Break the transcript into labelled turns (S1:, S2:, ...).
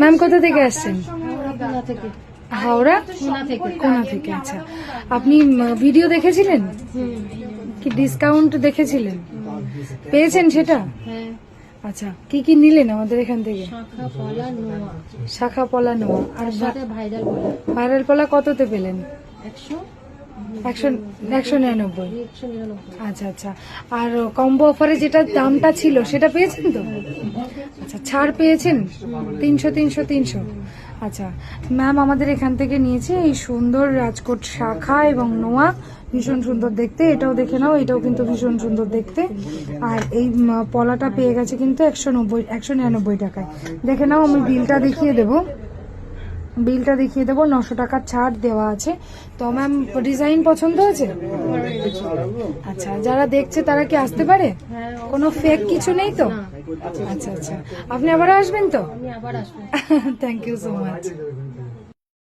S1: Ma'am কোথা থেকে আসছেন? হাওড়া
S2: কোনা থেকে।
S1: আচ্ছা। আপনি ভিডিও দেখেছিলেন? কি ডিসকাউন্ট দেখেছিলেন? পেয়েছেন সেটা?
S2: হ্যাঁ।
S1: আচ্ছা কি কি নিলেন আমাদের এখান থেকে?
S2: শাখা পলা নোয়া।
S1: আর
S2: ভাইরাল
S1: পলা। কততে পেলেন?
S2: একশো?
S1: একশো নিরানব্বই।
S2: একশো নিরানব্বই।
S1: আচ্ছা আচ্ছা। আর কম্বো অফারে যেটা দামটা ছিল সেটা পেয়েছেন তো? আচ্ছা ছাড় পেয়েছেন? তিনশো তিনশো তিনশো। আচ্ছা ম্যাম আমাদের এখান থেকে নিয়েছে এই সুন্দর রাজকোট শাখা এবং নোয়া। ভীষণ সুন্দর দেখতে। এটাও দেখে নাও, এটাও কিন্তু ভীষণ সুন্দর দেখতে। আর এই পলাটা পেয়ে গেছে কিন্তু একশো নব্বই, একশো নিরানব্বই টাকায়। দেখে নাও, আমি বিলটা দেখিয়ে দেবো। বিলটা দেখিয়ে দেবো নশো টাকার ছাড় দেওয়া আছে। তো ম্যাম ডিজাইন পছন্দ হয়েছে? আচ্ছা যারা দেখছে তারা কি আসতে পারে? কোনো ফেক কিছু নেই তো? আচ্ছা আচ্ছা। আপনি আবার আসবেন তো? Thank you so much